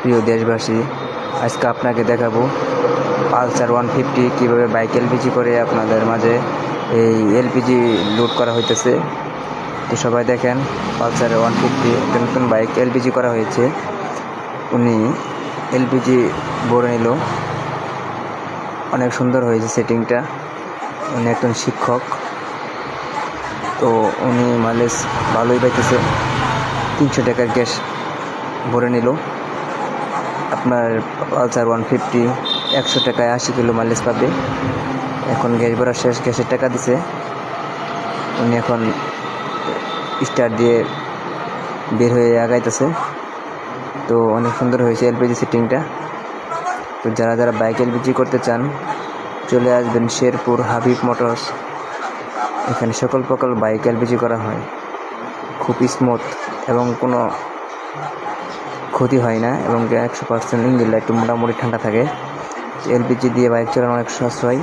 প্রিয় দেশবাসী, আজকে আপনাকে দেখাবো পালসার ওয়ান ফিফটি কীভাবে বাইক এলপিজি করে আপনাদের মাঝে এই এলপিজি লোড করা হইতেছে। তো সবাই দেখেন, পালসার ওয়ান ফিফটি একটা নতুন বাইক এলপিজি করা হয়েছে। উনি এলপিজি ভরে নিল। অনেক সুন্দর হয়েছে সেটিংটা। উনি একজন শিক্ষক। তো উনি মাইলেজ ভালোই পাইতেছে। তিনশো টাকার গ্যাস ভরে নিল। আপনার পালসার ওয়ান ফিফটি একশো টাকায় আশি কিলো মাইলেজ পাবে। এখন গ্যাস ভরা শেষ, গ্যাসের টাকা দিছে। উনি এখন স্টার দিয়ে বের হয়ে আগাইতেছে। তো অনেক সুন্দর হয়েছে এলপিজি সিটিংটা তো যারা যারা বাইক এলপিজি করতে চান, চলে আসবেন শেরপুর হাবিব মোটরস। এখানে সকল প্রকার বাইক এলপিজি করা হয়। খুব স্মুথ এবং কোনো ক্ষতি হয় না এবং একশো পার্সেন্ট ইঞ্জিনটা একটু মোটামুটি ঠান্ডা থাকে। এলপিজি দিয়ে বাইক চালানো অনেক সাশ্রয়